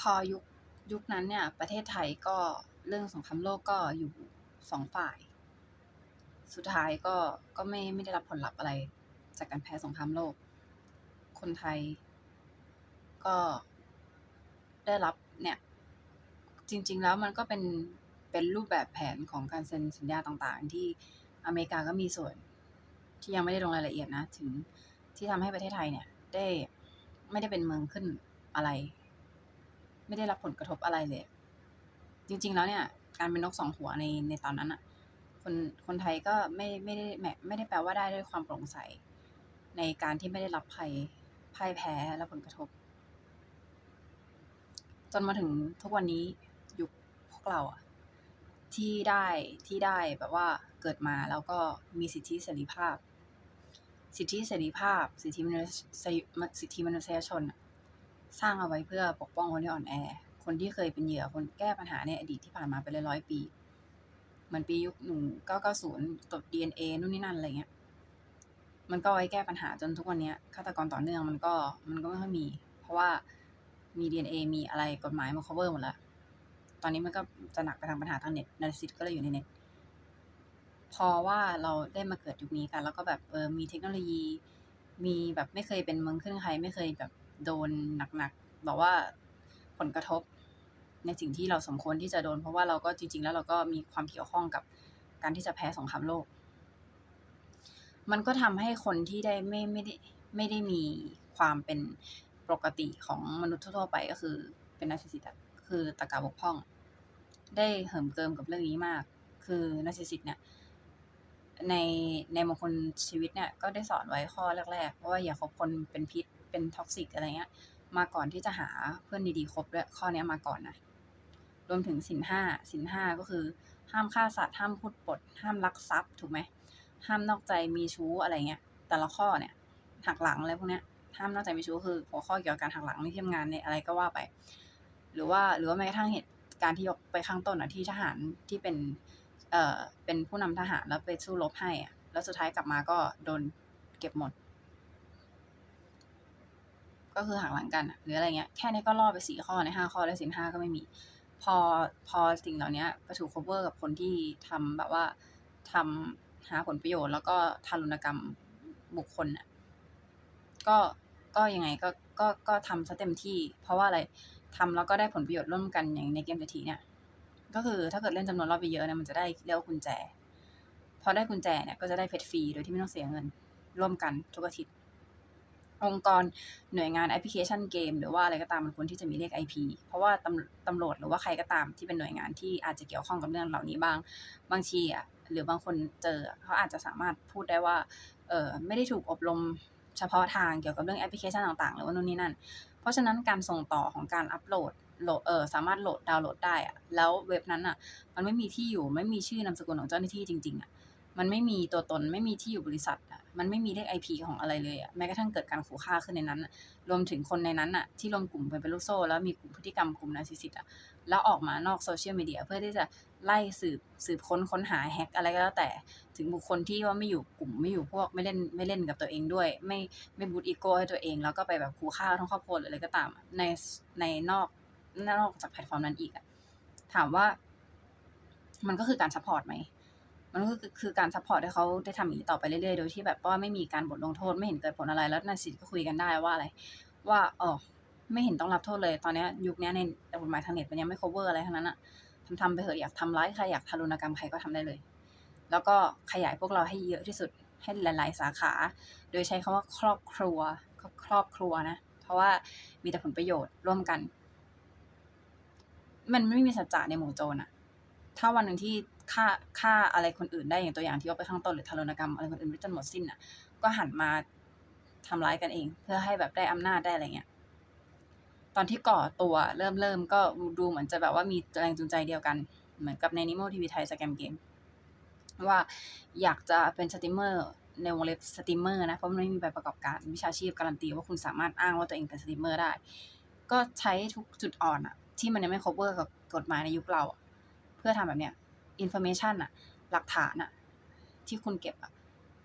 พอยุคยุคนั้นเนี่ย ประเทศไทยก็เรื่องสงครามโลกก็อยู่สองฝ่าย สุดท้ายก็ก็ไม่ไม่ได้รับผลลัพธ์อะไร จากการแพ้สงครามโลก คนไทย ก็ได้รับเนี่ย จริง ๆ แล้วมันก็เป็นเป็นรูปแบบแผนของการเซ็นสัญญาต่างๆ ที่อเมริกาก็มีส่วน ที่ยังไม่ได้ลงรายละเอียดนะ ถึงที่ทำให้ประเทศไทยเนี่ย ได้ไม่ได้เป็นเมืองขึ้นอะไร ไม่ได้รับผลกระทบอะไรเลย จริง ๆ แล้วเนี่ย การเป็นนกสองหัวในในตอนนั้นน่ะคนคนไทยก็ไม่ไม่ได้แมไม่ได้แปลว่าได้ด้วยความโปร่งใส ในการที่ไม่ได้รับภัยพ่ายแพ้และผลกระทบ จนมาถึงทุกวันนี้ยุคพวกเราอะที่ได้ที่ได้แบบว่าเกิดมาแล้วก็มีสิทธิเสรีภาพ สิทธิเสรีภาพ สิทธิมนุษยสิทธิมนุษยชนอะ สร้างเอาไว้เพื่อปกป้องคนที่อ่อนแอ คนที่เคยเป็นเหยื่อคนแก้ปัญหาในอดีตที่ผ่านมาเป็นร้อยๆปีมือนปียุคหนึ่งเก้าเก้าศูนย์ตรวจ DNA นู่นนี่นั่นอะไรเงี้ย มันก็ไว้แก้ปัญหาจนทุกวันนี้ฆาตกรต่อเนื่องมันก็มันก็ไม่ค่อยมี เพราะว่ามี DNA มีอะไรกฎหมายมา cover หมดแล้ว ตอนนี้มันก็จะหนักไปทางปัญหาทางเน็ตนาริสิตก็เลยอยู่ในเน็ต พอว่าเราได้มาเกิดยุคนี้กัน แล้วก็แบบเออมีเทคโนโลยี มีแบบไม่เคยเป็นเมืองขึ้นใคร ไม่เคยแบบ โดนหนักๆแบบว่าผลกระทบในสิ่งที่เราสมควรที่จะโดน เพราะว่าเราก็จริง ๆ แล้วเราก็มีความเกี่ยวข้องกับการที่จะแพ้สงครามโลก มันก็ทำให้คนที่ได้ไม่ไม่ได้ไม่ได้มีความเป็นปกติของมนุษย์ทั่วไปก็คือเป็นนาร์ซิสซิสต์คือตรรกะบกพร่อง ได้เหิมเกิมกับเรื่องนี้มาก คือนาร์ซิสซิสต์เนี่ยในในมงคลชีวิตเนี่ยก็ได้สอนไว้ข้อแรกๆว่าอย่าคบคนเป็นพิษ เป็นท็อกซิกอะไรเงี้ย มาก่อนที่จะหาเพื่อนดีๆคบด้วยข้อนี้มาก่อนนะ รวมถึงศีลห้าศีลห้าก็คือ ห้ามฆ่าสัตว์ห้ามพูดปด ห้ามลักทรัพย์ถูกไหมห้ามนอกใจมีชู้อะไรเงี้ย แต่ละข้อเนี่ยหักหลังอะไรพวกเนี้ยห้ามนอกใจมีชู้คือหัวข้อเกี่ยวกับการหักหลังในที่ทำงานในอะไรก็ว่าไป หรือว่าหรือว่าแม้กระทั่งเหตุการณ์ที่ยกไปข้างต้นอะที่ทหารที่เป็นเอ่อเป็นผู้นำทหารแล้วไปสู้รบให้อะแล้วสุดท้ายกลับมาก็โดนเก็บหมด ก็คือหักหลังกันหรืออะไรเงี้ยแค่นี้ก็ล่อไปสี่ข้อในห้าข้อแล้วศีลห้าก็ไม่มี พอพอสิ่งเหล่านี้ไปถูก cover กับคนที่ทำแบบว่าทำหาผลประโยชน์ แล้วก็ทารุณกรรมบุคคลน่ะก็ก็ยังไงก็ก็ก็ทำซะเต็มที่ เพราะว่าอะไรทำแล้วก็ได้ผลประโยชน์ร่วมกันอย่างในเกมเศรษฐีเนี่ย ก็คือถ้าเกิดเล่นจำนวนรอบไปเยอะเนี่ยมันจะได้เรียกว่ากุญแจ พอได้กุญแจเนี่ยก็จะได้เพชรฟรีโดยที่ไม่ต้องเสียเงินร่วมกันทุกอาทิตย์ องค์กรหน่วยงานแอปพลิเคชันเกม หรือว่าอะไรก็ตามมันควรที่จะมีเลข IP เพราะว่าตำตำรวจหรือว่าใครก็ตามที่เป็นหน่วยงานที่อาจจะเกี่ยวข้องกับเรื่องเหล่านี้บ้าง บางทีอะหรือบางคนเจอเขาอาจจะสามารถพูดได้ว่าเออไม่ได้ถูกอบรมเฉพาะทางเกี่ยวกับเรื่องแอปพลิเคชันต่างๆ หรือว่านู่นนี่นั่น เพราะฉะนั้นการส่งต่อของการอัปโหลดโหลดเออสามารถโหลดดาวน์โหลดได้อะแล้วเว็บนั้นอะมันไม่มีที่อยู่ไม่มีชื่อนามสกุลของเจ้าหน้าที่จริงๆอะ มันไม่มีตัวตนไม่มีที่อยู่บริษัทอะมันไม่มีเลข IP ของอะไรเลยอะแม้กระทั่งเกิดการขู่ฆ่าขึ้นในนั้นรวมถึงคนในนั้นอะที่รวมกลุ่มกันเป็นลูกโซ่ แล้วมีกลุ่มพฤติกรรมกลุ่มนาซิสิตอะแล้วออกมานอกโซเชียลมีเดียเพื่อที่จะไล่สืบสืบค้นค้นหาแฮกอะไรก็แล้วแต่ถึงบุคคลที่ว่าไม่อยู่กลุ่มไม่อยู่พวกไม่เล่นไม่เล่นกับตัวเองด้วย ไม่ไม่บูตอีโก้ให้ตัวเอง แล้วก็ไปแบบขู่ฆ่าทั้งครอบครัวหรืออะไรก็ตาม ในในนอกนอกจากแพลตฟอร์มนั้นอีกอะถามว่า มันก็คือการซัพพอร์ตไหม มันก็คือการซัพพอร์ตให้เขาได้ทำอย่างนี้ต่อไปเรื่อยๆ โดยที่แบบว่าไม่มีการบทลงโทษไม่เห็นเกิดผลอะไรแล้วนาสิตก็คุยกันได้ว่าอะไร ว่าอ๋อไม่เห็นต้องรับโทษเลย ตอนนี้ยุคนี้ในกฎหมายทางเน็ตมันยังไม่ cover อะไรทั้งนั้นอะทำทำไปเถอะอยากทำร้ายใครอยากทารุณกรรมใครก็ทำได้เลย แล้วก็ขยายพวกเราให้เยอะที่สุดให้หลาย ๆ สาขา โดยใช้คำว่าครอบครัวครอบครัวนะ เพราะว่ามีแต่ผลประโยชน์ร่วมกัน มันไม่มีสัจจะในหมู่โจรอะถ้าวันหนึ่งที่ ฆ่าฆ่าอะไรคนอื่นได้อย่างตัวอย่างที่ยกไปข้างต้นหรือทารุณกรรมอะไรคนอื่นไม่จนหมดสิ้นอะ ก็หันมาทำร้ายกันเอง เพื่อให้แบบได้อำนาจได้อะไรเงี้ยตอนที่ก่อตัวเริ่มเริ่มก็ดูเหมือนจะแบบว่ามีแรงจูงใจเดียวกัน เหมือนกับในนิโมทีวีไทยสแกมเกมว่าอยากจะเป็นสตรีมเมอร์ในวงเล็บสตรีมเมอร์นะเพราะมันไม่มีใบประกอบการวิชาชีพการันตีว่าคุณสามารถอ้างว่าตัวเองเป็นสตรีมเมอร์ได้ ก็ใช้ทุกจุดอ่อนอะที่มันยังไม่ cover กับกฎหมายในยุคเรา เพื่อทำแบบเนี้ย อินโฟเมชันอะหลักฐานอะที่คุณเก็บอะ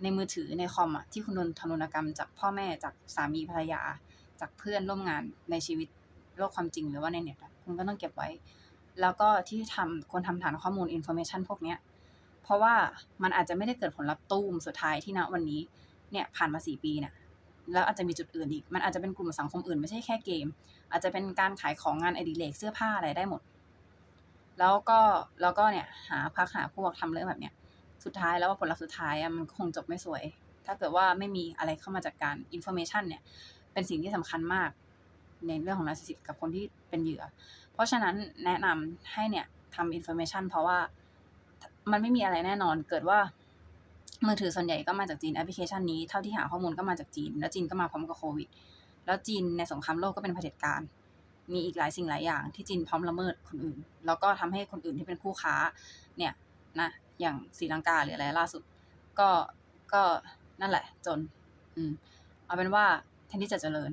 ในมือถือในคอมอะที่คุณโดนทารุณกรรมจากพ่อแม่จากสามีภรรยา จากเพื่อนร่วมงานในชีวิตโลกความจริงหรือว่าในเน็ตอะคุณก็ต้องเก็บไว้ แล้วก็ที่ทำควรทำฐานข้อมูลอินโฟเมชันพวกเนี้ยเพราะว่ามันอาจจะไม่ได้เกิดผลลัพธ์ตู้มสุดท้ายที่ณวันนี้เนี่ยผ่านมาสี่ปีเนี่ยแล้วอาจจะมีจุดอื่นอีก มันอาจจะเป็นกลุ่มสังคมอื่นไม่ใช่แค่เกม อาจจะเป็นการขายของงานอดิเรกเสื้อผ้าอะไรได้หมด แล้วก็แล้วก็เนี่ยหาพักหาพวกทำเรื่องแบบเนี้ยสุดท้ายแล้วว่าผลลัพธ์สุดท้ายอะมันคงจบไม่สวย ถ้าเกิดว่าไม่มีอะไรเข้ามาจากการอินโฟเมชันเนี่ย เป็นสิ่งที่สำคัญมาก ในเรื่องของนาร์ซิสซิสกับคนที่เป็นเหยื่อ เพราะฉะนั้นแนะนำให้เนี่ยทำอินโฟเมชันเพราะว่ามันไม่มีอะไรแน่นอนเกิดว่ามือถือส่วนใหญ่ก็มาจากจีนแอปพลิเคชันนี้เท่าที่หาข้อมูลก็มาจากจีน แล้วจีนก็มาพร้อมกับโควิด แล้วจีนในสงครามโลกก็เป็นเผด็จการ มีอีกหลายสิ่งหลายอย่างที่จีนพร้อมละเมิดคนอื่น แล้วก็ทำให้คนอื่นที่เป็นคู่ค้าเนี่ยนะอย่างศรีลังกาหรืออะไรล่าสุด ก็ก็นั่นแหละ จน อืมเอาเป็นว่าแทนที่จะเจริญ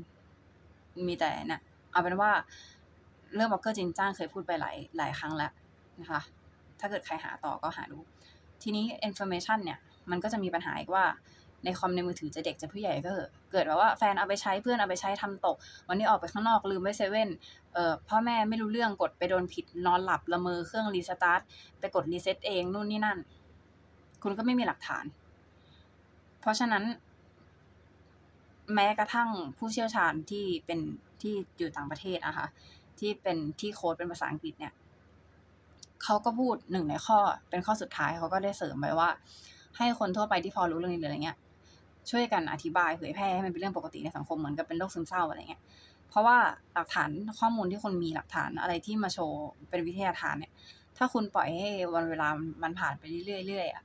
มีแต่เนี่ยเอาเป็นว่าเรื่องบล็อกเกอร์จินจ้างเคยพูดไปหลายหลายครั้งแล้วนะคะ ถ้าเกิดใครหาต่อก็หาดู ทีนี้ information เนี่ย มันก็จะมีปัญหาอีกว่า ในคอมในมือถือจะเด็กจะผู้ใหญ่ก็เกิดแบบว่าแฟนเอาไปใช้เพื่อนเอาไปใช้ทำตก วันนี้ออกไปข้างนอกลืมไว้เซเว่นเอ่อพ่อแม่ไม่รู้เรื่องกดไปโดนผิดนอนหลับละเมอเครื่องรีสตาร์ทไปกดรีเซ็ตเองนู่นนี่นั่น คุณก็ไม่มีหลักฐาน เพราะฉะนั้น แม้กระทั่งผู้เชี่ยวชาญที่เป็นที่อยู่ต่างประเทศอะค่ะที่เป็นที่โค้ดเป็นภาษาอังกฤษเนี่ยเขาก็พูดหนึ่งในข้อเป็นข้อสุดท้ายเขาก็ได้เสริมไว้ว่า ให้คนทั่วไปที่พอรู้เรื่องนี้หรืออะไรเงี้ย ช่วยกันอธิบายเผยแพร่ให้มันเป็นเรื่องปกติในสังคมเหมือนกับเป็นโรคซึมเศร้าอะไรเงี้ยเพราะว่าหลักฐานข้อมูลที่คนมีหลักฐานอะไรที่มาโชว์เป็นวิทยาทานเนี่ย ถ้าคุณปล่อยให้วันเวลามันผ่านไปเรื่อยๆอะ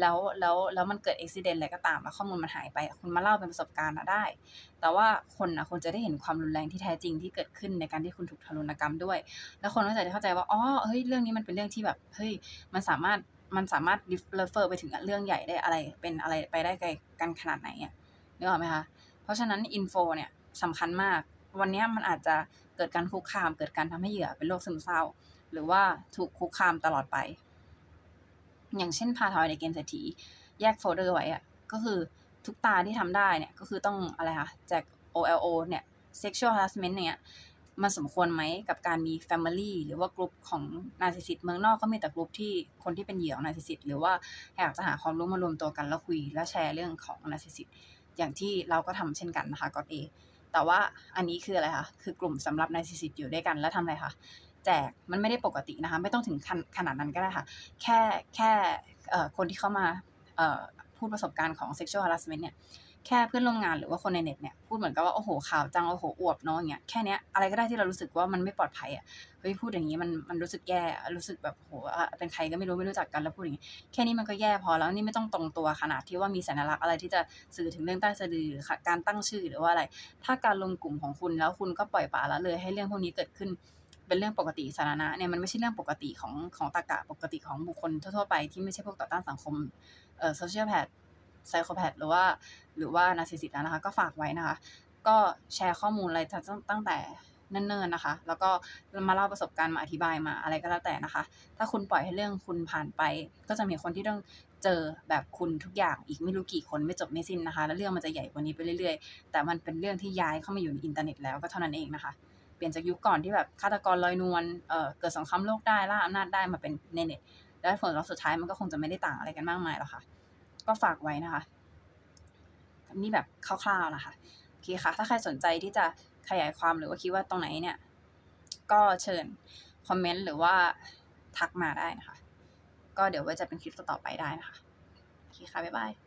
แล้วแล้วแล้วมันเกิดอุบิเหตุอะไรก็ตามแล้วข้อมูลมันหายไป คุณมาเล่าเป็นประสบการณ์อะได้ แต่ว่าคนอะควรจะได้เห็นความรุนแรงที่แท้จริงที่เกิดขึ้นในการที่คุณถูกทารุณกรรมด้วย แล้วคนก็จะได้เข้าใจว่าอ๋อเฮ้ยเรื่องนี้มันเป็นเรื่องที่แบบเฮ้ยมันสามารถ มันสามารถ refer ไปถึงเรื่องใหญ่ได้อะไร เป็นอะไรไปได้ไกลกันขนาดไหนอะนึกออกไหมคะ เพราะฉะนั้นอินโฟเนี่ยสำคัญมาก วันนี้มันอาจจะเกิดการคุกคาม เกิดการทำให้เหยื่อเป็นโรคซึมเศร้า หรือว่าถูกคุกคามตลอดไป อย่างเช่นพาทอยในเกมเศรษฐีแยกโฟลเดอร์ไว้อะก็คือทุกตาที่ทำได้เนี่ยก็คือต้องอะไรคะแจก OLO เนี่ย sexual harassment เนี่ย มันสมควรไหมกับการมี family หรือว่ากลุ่มของนาซิสซิสเมืองนอกก็มีแต่กลุ่มที่คนที่เป็นเหยื่อของนาซิสซิสหรือว่าอยากจะหาความรู้มารวมตัวกันแล้วคุยและแชร์เรื่องของนาซิสซิสอย่างที่เราก็ทำเช่นกันนะคะก็เอแต่ว่าอันนี้คืออะไรคะคือกลุ่มสำหรับนาซิสซิสอยู่ด้วยกันแล้วทำอะไรคะแจกมันไม่ได้ปกตินะคะ ไม่ต้องถึงขนขนาดนั้นก็ได้ค่ะ แค่แค่คนที่เข้ามาพูดประสบการณ์ของ sexual harassment เนี่ย แค่เพื่อนร่วมงานหรือว่าคนในเน็ตเนี่ยพูดเหมือนกับว่าโอ้โหข่าวจังโอ้โหอวบเนาะอย่างเงี้ยแค่เนี้ยอะไรก็ได้ที่เรารู้สึกว่ามันไม่ปลอดภัยอะเฮ้ยพูดอย่างนี้มันมันรู้สึกแย่รู้สึกแบบโหเป็นใครก็ไม่รู้ไม่รู้จักกันแล้วพูดอย่างนี้แค่นี้มันก็แย่พอแล้วนี่ไม่ต้องตรงตัวขนาดที่ว่ามีสัญลักษณ์อะไรที่จะสื่อถึงเรื่องใต้สะดือหรือการตั้งชื่อหรือว่าอะไร ถ้าการลงกลุ่มของคุณแล้วคุณก็ปล่อยปละละเลยให้เรื่องพวกนี้เกิดขึ้นเป็นเรื่องปกติสาธารณะเนี่ยมันไม่ใช่เรื่องปกติของของตรรกะปกติของบุคคลทั่วๆไปที่ไม่ใช่พวกต่อต้านสังคมเอ่อโซเชียลแพด ไซโคแพดหรือว่าหรือว่านาร์ซิสซิสนะคะ ก็ฝากไว้นะคะ ก็แชร์ข้อมูลอะไรตั้งแต่เนิ่นๆนะคะ แล้วก็มาเล่าประสบการณ์มาอธิบายมาอะไรก็แล้วแต่นะคะ ถ้าคุณปล่อยให้เรื่องคุณผ่านไป ก็จะมีคนที่ต้องเจอแบบคุณทุกอย่างอีกไม่รู้กี่คนไม่จบไม่สิ้นนะคะ แล้วเรื่องมันจะใหญ่กว่านี้ไปเรื่อยๆ แต่มันเป็นเรื่องที่ย้ายเข้ามาอยู่ในอินเทอร์เน็ตแล้วก็เท่านั้นเองนะคะ เปลี่ยนจากยุคก่อนที่แบบฆาตกรลอยนวลเอ่อเกิดสงครามโลกได้ล่าอำนาจได้มาเป็นในเน็ตแล้วผลลัพธ์สุดท้ายมันก็คงจะไม่ได้ต่างอะไรกันมากมายหรอกค่ะ ก็ฝากไว้นะคะนี่แบบคร่าวๆนะคะโอเคค่ะ ถ้าใครสนใจที่จะขยายความหรือว่าคิดว่าตรงไหนเนี่ย ก็เชิญคอมเมนต์หรือว่าทักมาได้นะคะ ก็เดี๋ยวไว้จะเป็นคลิปต่อไปได้นะคะ โอเคค่ะ บ๊ายบาย